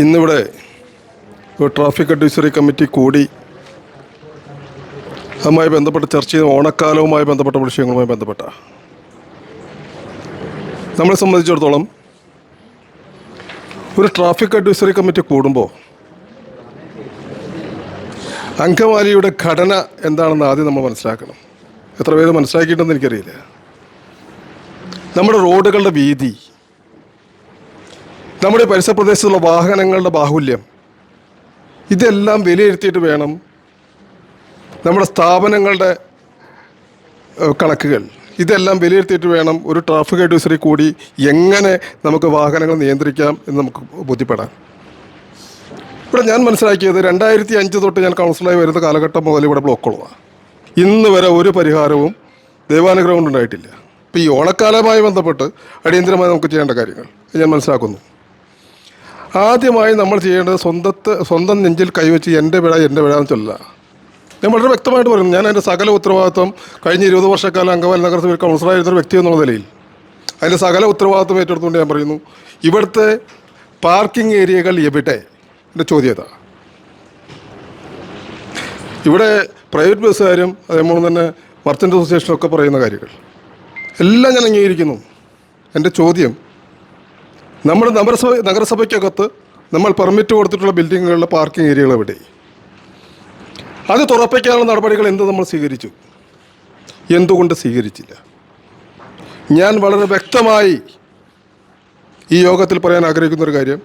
ഇന്നിവിടെ traffic advisory committee കൂടി അതുമായി ബന്ധപ്പെട്ട ചർച്ച ചെയ്ത ഓണക്കാലവുമായി ബന്ധപ്പെട്ട വിഷയങ്ങളുമായി ബന്ധപ്പെട്ട. നമ്മളെ സംബന്ധിച്ചിടത്തോളം ഒരു ട്രാഫിക് അഡ്വൈസറി കമ്മിറ്റി കൂടുമ്പോൾ അങ്കമാലിയുടെ ഘടന എന്താണെന്ന് ആദ്യം നമ്മൾ മനസ്സിലാക്കണം. എത്ര പേര് മനസ്സിലാക്കിയിട്ടുണ്ടെന്ന് എനിക്കറിയില്ല. നമ്മുടെ റോഡുകളുടെ വീതി നമ്മുടെ പരിസര പ്രദേശത്തുള്ള വാഹനങ്ങളുടെ ബാഹുല്യം. ഇതെല്ലാം വിലയിരുത്തിയിട്ട് വേണം നമ്മുടെ സ്ഥാപനങ്ങളുടെ കണക്കുകൾ. ഇതെല്ലാം വിലയിരുത്തിയിട്ട് വേണം ഒരു ട്രാഫിക് അഡ്വൈസറി കൂടി എങ്ങനെ നമുക്ക് വാഹനങ്ങൾ നിയന്ത്രിക്കാം എന്ന് നമുക്ക് ബോധ്യപ്പെടാൻ. ഇവിടെ ഞാൻ മനസ്സിലാക്കിയത് രണ്ടായിരത്തി അഞ്ച് തൊട്ട് ഞാൻ കൗൺസിലായി വരുന്ന കാലഘട്ടം മുതൽ ഇവിടെ ബ്ലോക്കുള്ളതാണ്. ഇന്ന് വരെ ഒരു പരിഹാരവും ദൈവാനുഗ്രഹം ഉണ്ടായിട്ടില്ല ഇപ്പോൾ ഈ ഓണക്കാലമായി ബന്ധപ്പെട്ട് അടിയന്തരമായി നമുക്ക് ചെയ്യേണ്ട കാര്യങ്ങൾ. ഞാൻ മനസ്സിലാക്കുന്നു. ആദ്യമായി നമ്മൾ ചെയ്യേണ്ടത് സ്വന്തത്ത് സ്വന്തം നെഞ്ചിൽ കൈവച്ച് എന്റെ വിട എന്റെ വിട എന്ന് ചൊല്ലുക. ഞാൻ വളരെ വ്യക്തമായിട്ട് പറയുന്നു. ഞാൻ എന്റെ സകല ഉത്തരവാദിത്വം കഴിഞ്ഞ ഇരുപത് വർഷക്കാലം അങ്കമാലി നഗരസഭയിൽ കൗൺസിലറായിരുന്ന ഒരു വ്യക്തി എന്നുള്ള നിലയിൽ. അതിന്റെ സകല ഉത്തരവാദിത്വം ഏറ്റെടുത്തുകൊണ്ട് ഞാൻ പറയുന്നു ഇവിടുത്തെ പാർക്കിംഗ് ഏരിയകൾ എവിടെ? എന്റെ ചോദ്യത ഇവിടെ പ്രൈവറ്റ് ബസ്സുകാരും അതേപോലെ തന്നെ മർച്ചന്റ് അസോസിയേഷനൊക്കെ പറയുന്ന കാര്യങ്ങൾ. എല്ലാം ഞാൻ അംഗീകരിക്കുന്നു. എന്റെ ചോദ്യം നമ്മുടെ നഗരസഭ നഗരസഭയ്ക്കകത്ത് നമ്മൾ പെർമിറ്റ് കൊടുത്തിട്ടുള്ള ബിൽഡിങ്ങുകളിലെ പാർക്കിംഗ് ഏരിയകൾ എവിടെ? അത് തുറപ്പിക്കാനുള്ള നടപടികൾ എന്ത് നമ്മൾ സ്വീകരിച്ചു? എന്തുകൊണ്ട് സ്വീകരിച്ചില്ല? ഞാൻ വളരെ വ്യക്തമായി ഈ യോഗത്തിൽ പറയാൻ ആഗ്രഹിക്കുന്ന ഒരു കാര്യം.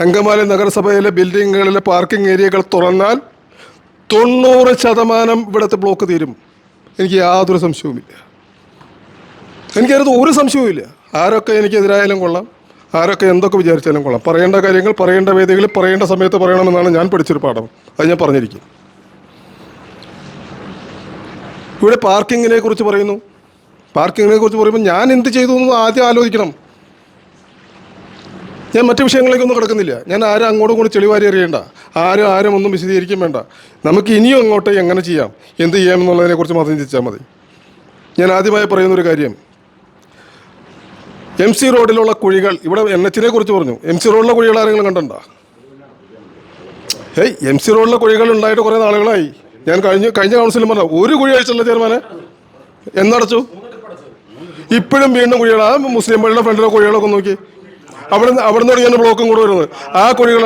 അങ്കമാലി നഗരസഭയിലെ ബിൽഡിങ്ങുകളിലെ പാർക്കിംഗ് ഏരിയകൾ തുറന്നാൽ തൊണ്ണൂറ് ശതമാനം ഇവിടുത്തെ ബ്ലോക്ക് തീരും. എനിക്ക് യാതൊരു സംശയവുമില്ല. എനിക്കതിനകത്ത് ഒരു സംശയവുമില്ല. ആരൊക്കെ എനിക്കെതിരായാലും കൊള്ളാം. ആരൊക്കെ എന്തൊക്കെ വിചാരിച്ചാലും കൊള്ളാം. പറയേണ്ട കാര്യങ്ങൾ പറയേണ്ട വേദികളിൽ പറയേണ്ട സമയത്ത് പറയണമെന്നാണ് ഞാൻ പഠിച്ചൊരു പാഠം. അത് ഞാൻ പറഞ്ഞിരിക്കും. ഇവിടെ പാർക്കിങ്ങിനെ കുറിച്ച് പറയുന്നു. പാർക്കിങ്ങിനെ കുറിച്ച് പറയുമ്പോൾ ഞാൻ എന്ത് ചെയ്തു എന്ന് ആദ്യം ആലോചിക്കണം. ഞാൻ മറ്റു വിഷയങ്ങളിലേക്കൊന്നും കിടക്കുന്നില്ല. ഞാൻ ആരും അങ്ങോട്ടും കൂടി ചെളിവാരി അറിയേണ്ട ആരും ആരും ഒന്നും വിശദീകരിക്കും വേണ്ട. നമുക്ക് ഇനിയും അങ്ങോട്ട് എങ്ങനെ ചെയ്യാം? എന്ത് ചെയ്യാം എന്നുള്ളതിനെക്കുറിച്ച് മാത്രം ചിന്തിച്ചാൽ മതി. ഞാൻ ആദ്യമായി പറയുന്നൊരു കാര്യം. എം സി റോഡിലുള്ള കുഴികൾ ഇവിടെ എൻ എച്ചിനെ കുറിച്ച് പറഞ്ഞു. എം സി റോഡിലെ കുഴികൾ ആരെങ്കിലും കണ്ടണ്ട ഏയ് എം സി റോഡിലെ കുഴികൾ ഉണ്ടായിട്ട് കുറേ നാളുകളായി. ഞാൻ കഴിഞ്ഞ കഴിഞ്ഞ കൗൺസിലും പറഞ്ഞു ഒരു കുഴി അഴിച്ചല്ല ചെയർമാനെ. എന്നടച്ചു ഇപ്പോഴും വീണ്ടും കുഴികൾ ആ മുസ്ലിം പള്ളിയുടെ ഫ്രണ്ടിലെ കുഴികളൊക്കെ നോക്കി. അവിടെ അവിടെ നിന്ന് ബ്ലോക്കും കൂടെ വരുന്നത്. ആ കുഴികൾ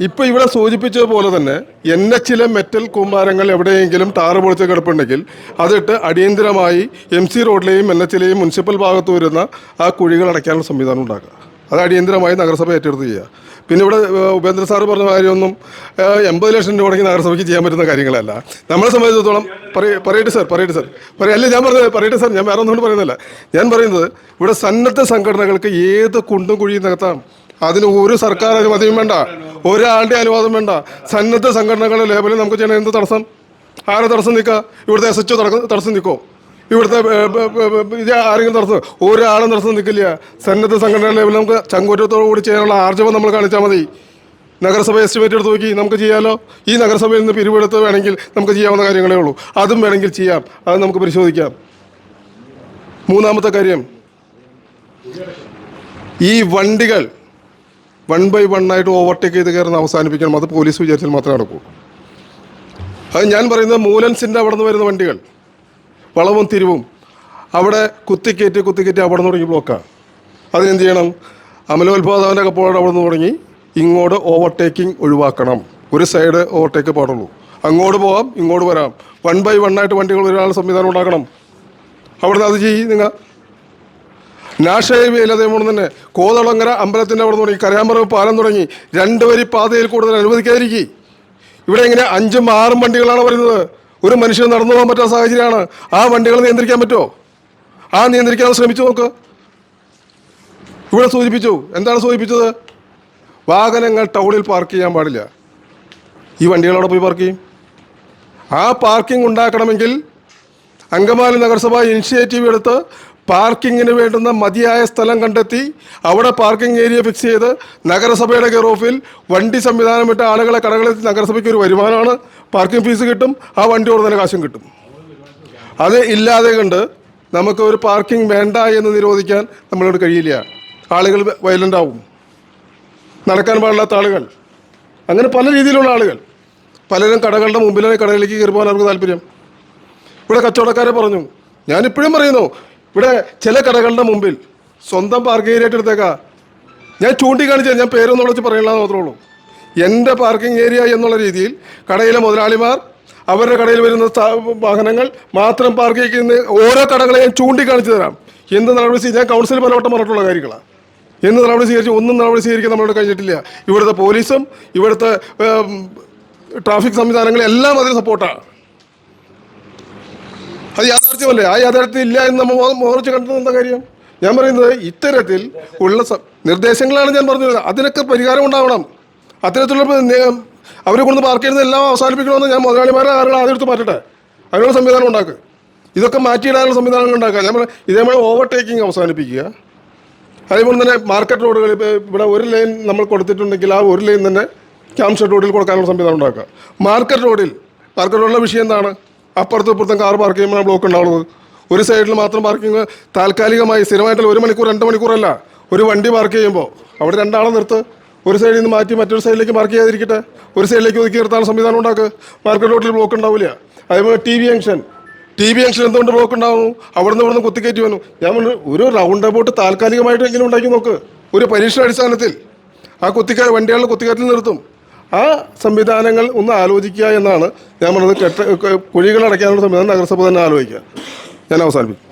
ഇപ്പം ഇവിടെ സൂചിപ്പിച്ചതുപോലെ തന്നെ എൻ എച്ചിലെ മെറ്റൽ കൂമ്പാരങ്ങൾ എവിടെയെങ്കിലും ടാറ് പൊളിച്ച് കിടപ്പുണ്ടെങ്കിൽ അതിട്ട് അടിയന്തിരമായി എം സി റോഡിലെയും എൻ എച്ചിലെയും മുനിസിപ്പൽ ഭാഗത്ത് വരുന്ന ആ കുഴികൾ അടയ്ക്കാനുള്ള സംവിധാനം ഉണ്ടാക്കുക. അത് അടിയന്തിരമായി നഗരസഭ ഏറ്റെടുത്ത് ചെയ്യുക. പിന്നെ ഇവിടെ ഉപേന്ദ്ര സാറ് പറഞ്ഞ കാര്യമൊന്നും എൺപത് ലക്ഷം രൂപയ്ക്ക് നഗരസഭയ്ക്ക് ചെയ്യാൻ പറ്റുന്ന കാര്യങ്ങളല്ല. നമ്മളെ സംബന്ധിച്ചിടത്തോളം പറയ പറയട്ടെ സാർ പറയട്ടെ സാർ. പറയാം അല്ല ഞാൻ പറഞ്ഞത് പറയട്ടെ സാർ ഞാൻ വേറെ ഒന്നുകൊണ്ട് പറയുന്നില്ല. ഞാൻ പറയുന്നത് ഇവിടെ സന്നദ്ധ സംഘടനകൾക്ക് ഏത് കുണ്ടും കുഴിയും നികത്താം. അതിന് ഒരു സർക്കാർ അനുമതിയും വേണ്ട. ഒരാളുടെ അനുവാദം വേണ്ട. സന്നദ്ധ സംഘടനകളുടെ ലേബലിൽ നമുക്ക് ചെയ്യണ എന്ത് തടസ്സം? ആരെ തടസ്സം നിൽക്കുക ഇവിടുത്തെ എസ് എച്ച് തടസ്സം നിൽക്കുമോ ഇവിടുത്തെ ആരെങ്കിലും തടസ്സം? ഒരാളും തടസ്സം നിൽക്കില്ല സന്നദ്ധ സംഘടന ലെവലിൽ നമുക്ക് ചങ്കൂറ്റത്തോടു കൂടി ചെയ്യാനുള്ള ആർജവം നമ്മൾ കാണിച്ചാൽ മതി. നഗരസഭ എസ്റ്റിമേറ്റ് എടുത്ത് നോക്കി നമുക്ക് ചെയ്യാമല്ലോ ഈ നഗരസഭയിൽ നിന്ന് പിരിവെടുത്ത് വേണമെങ്കിൽ നമുക്ക് ചെയ്യാവുന്ന കാര്യങ്ങളേ ഉള്ളൂ. അതും വേണമെങ്കിൽ ചെയ്യാം. അത് നമുക്ക് പരിശോധിക്കാം. മൂന്നാമത്തെ കാര്യം. ഈ വണ്ടികൾ വൺ ബൈ വൺ ആയിട്ട് ഓവർടേക്ക് ചെയ്ത് കയറുന്ന അവസാനിപ്പിക്കണം അത് പോലീസ് വിചാരിച്ചാൽ മാത്രമേ നടക്കൂ. അത് ഞാൻ പറയുന്നത് മൂലൻസിന്റെ അവിടെ നിന്ന് വരുന്ന വണ്ടികൾ. വളവും തിരിവും. അവിടെ കുത്തിക്കയറ്റി കുത്തിക്കയറ്റി അവിടെ നിന്ന് തുടങ്ങി ബ്ലോക്കാണ് അതിനെന്ത് ചെയ്യണം? അമലോത്പാദന കപ്പോടെ അവിടെ നിന്ന് തുടങ്ങി ഇങ്ങോട്ട് ഓവർടേക്കിംഗ് ഒഴിവാക്കണം. ഒരു സൈഡ് ഓവർടേക്ക് പാടുള്ളൂ. അങ്ങോട്ട് പോവാം ഇങ്ങോട്ട് വരാം. വൺ ബൈ വൺ ആയിട്ട് വണ്ടികൾ വരാനുള്ള സംവിധാനം ഉണ്ടാക്കണം. അവിടുന്ന് അത് ചെയ്യും നിങ്ങൾ നാഷണൽ ഹൈവേയിൽ അതേപോലെ തന്നെ. കോതളങ്ങര അമ്പലത്തിന്റെ അവിടെ തുടങ്ങി കരയാമ്പറവ് പാലം തുടങ്ങി. രണ്ട് വരി പാതയിൽ കൂടുതൽ അനുവദിക്കാതിരിക്കും. ഇവിടെ ഇങ്ങനെ അഞ്ചും ആറും വണ്ടികളാണ് വരുന്നത്. ഒരു മനുഷ്യൻ നടന്നു പോകാൻ പറ്റാത്ത സാഹചര്യമാണ്. ആ വണ്ടികൾ നിയന്ത്രിക്കാൻ പറ്റുമോ? ആ നിയന്ത്രിക്കാൻ ശ്രമിച്ചു നോക്ക്. ഇവിടെ സൂചിപ്പിച്ചു. എന്താണ് സൂചിപ്പിച്ചത്? വാഹനങ്ങൾ ടൗണിൽ പാർക്ക് ചെയ്യാൻ പാടില്ല. ഈ വണ്ടികൾ അവിടെ പോയി പാർക്ക് ചെയ്യും. ആ പാർക്കിംഗ് ഉണ്ടാക്കണമെങ്കിൽ അങ്കമാലി നഗരസഭ ഇനിഷ്യേറ്റീവ് എടുത്ത് പാർക്കിങ്ങിന് വേണ്ടുന്ന മതിയായ സ്ഥലം കണ്ടെത്തി അവിടെ പാർക്കിംഗ് ഏരിയ ഫിക്സ് ചെയ്ത് നഗരസഭയുടെ കെയർ ഓഫിൽ വണ്ടി സംവിധാനം ഇട്ട ആളുകളെ കടകളിൽ നഗരസഭയ്ക്ക് ഒരു വരുമാനമാണ്. പാർക്കിംഗ് ഫീസ് കിട്ടും ആ വണ്ടി ഓടുന്നതിന് കാശും കിട്ടും. അത് ഇല്ലാതെ കണ്ട് നമുക്ക് ഒരു പാർക്കിംഗ് വേണ്ട എന്ന് നിരോധിക്കാൻ നമ്മളോട് കഴിയില്ല. ആളുകൾ വയലന്റ് ആവും. നടക്കാൻ പാടില്ലാത്ത ആളുകൾ. അങ്ങനെ പല രീതിയിലുള്ള ആളുകൾ. പലരും കടകളുടെ മുമ്പിലാണ് കടകളിലേക്ക് കയറി പോകാൻ അവർക്ക് താല്പര്യം. ഇവിടെ കച്ചവടക്കാരെ പറഞ്ഞു ഞാനിപ്പോഴും പറയുന്നു ഇവിടെ ചില കടകളുടെ മുമ്പിൽ സ്വന്തം പാർക്കിംഗ് ഏരിയ എടുത്തേക്കാ. ഞാൻ ചൂണ്ടിക്കാണിച്ചാൽ ഞാൻ പേരൊന്നും വിളിച്ച് പറയണമെന്ന് മാത്രമേ ഉള്ളൂ. എന്റെ പാർക്കിംഗ് ഏരിയ എന്നുള്ള രീതിയിൽ കടയിലെ മുതലാളിമാർ അവരുടെ കടയിൽ വരുന്ന വാഹനങ്ങൾ മാത്രം പാർക്ക് ചെയ്യുന്ന ഓരോ കടകളെ ഞാൻ ചൂണ്ടിക്കാണിച്ചു തരാം. എന്ത് നടപടി സ്വീകരിച്ചാൽ കൗൺസിൽ പലവട്ടം പറഞ്ഞിട്ടുള്ള കാര്യങ്ങളാണ് എന്ത് നടപടി സ്വീകരിച്ചു ഒന്നും നടപടി സ്വീകരിക്കാൻ നമ്മളോട് കഴിഞ്ഞിട്ടില്ല. ഇവിടുത്തെ പോലീസും ഇവിടുത്തെ ട്രാഫിക് സംവിധാനങ്ങളും എല്ലാം അതിന് സപ്പോർട്ടാണ് അത് യാഥാർത്ഥ്യമല്ലേ ആ യാഥാർത്ഥ്യം ഇല്ല എന്ന് നമ്മൾ മോഹിച്ച് കണ്ടത് എന്താ കാര്യം? ഞാൻ പറയുന്നത് ഇത്തരത്തിൽ ഉള്ള നിർദ്ദേശങ്ങളാണ് ഞാൻ പറഞ്ഞത് അതിനൊക്കെ പരിഹാരം ഉണ്ടാവണം. അത്തരത്തിലുള്ള അവരെ കൊണ്ട് പാർക്ക് എല്ലാം അവസാനിപ്പിക്കണമെന്ന് ഞാൻ മുതലാളിമാരെ ആരുടെ ആദ്യം എടുത്ത് മാറ്റട്ടെ? അതിനുള്ള സംവിധാനം ഉണ്ടാക്കുക ഇതൊക്കെ മാറ്റിയിടാനുള്ള സംവിധാനങ്ങൾ ഉണ്ടാക്കുക. ഞാൻ പറയാം ഇതേപോലെ ഓവർടേക്കിംഗ് അവസാനിപ്പിക്കുക. അതേപോലെ തന്നെ മാർക്കറ്റ് റോഡുകൾ ഇവിടെ ഒരു ലൈൻ നമ്മൾ കൊടുത്തിട്ടുണ്ടെങ്കിൽ ആ ഒരു ലൈൻ തന്നെ ക്യാംഷ റോഡിൽ കൊടുക്കാനുള്ള സംവിധാനം ഉണ്ടാക്കുക. മാർക്കറ്റ് റോഡിൽ മാർക്കറ്റ് റോഡിലെ വിഷയം എന്താണ്? അപ്പുറത്തും ഇപ്പുറത്തും കാർ പാർക്ക് ചെയ്യുമ്പോൾ ബ്ലോക്ക് ഉണ്ടാവുന്നത്. ഒരു സൈഡിൽ മാത്രം പാർക്കിംഗ് താൽക്കാലികമായി സ്ഥിരമായിട്ടുള്ള ഒരു മണിക്കൂർ രണ്ട് മണിക്കൂറല്ല ഒരു വണ്ടി പാർക്ക് ചെയ്യുമ്പോൾ. അവിടെ രണ്ടാളെ നിർത്ത്. ഒരു സൈഡിൽ നിന്ന് മാറ്റി മറ്റൊരു സൈഡിലേക്ക് പാർക്ക് ചെയ്യാതിരിക്കട്ടെ. ഒരു സൈഡിലേക്ക് ഒതുക്കി നിർത്താനുള്ള സംവിധാനം ഉണ്ടാക്കുക മാർക്കറ്റ് റോട്ടിൽ ബ്ലോക്ക് ഉണ്ടാവില്ല. അതേപോലെ T V junction T V junction എന്തുകൊണ്ട് ബ്ലോക്ക് ഉണ്ടാവുന്നു? അവിടുന്ന് ഇവിടുന്ന് കുത്തിക്കയറ്റി വന്നു. ഞാൻ ഒരു റൗണ്ട് അബൌട്ട് താൽക്കാലികമായിട്ടെങ്കിലും ഉണ്ടാക്കി നോക്ക്. ഒരു പരീക്ഷണ അടിസ്ഥാനത്തിൽ ആ കുത്തിക്കാർ വണ്ടികളിൽ കുത്തിക്കാറ്റിൽ നിർത്തും. ആ സംവിധാനങ്ങൾ ഒന്ന് ആലോചിക്കുക എന്നാണ് ഞാൻ പറഞ്ഞത്. കെട്ട കുഴികൾ സംവിധാനം നഗരസഭ തന്നെ ആലോചിക്കുക. ഞാൻ അവസാനിപ്പിക്കും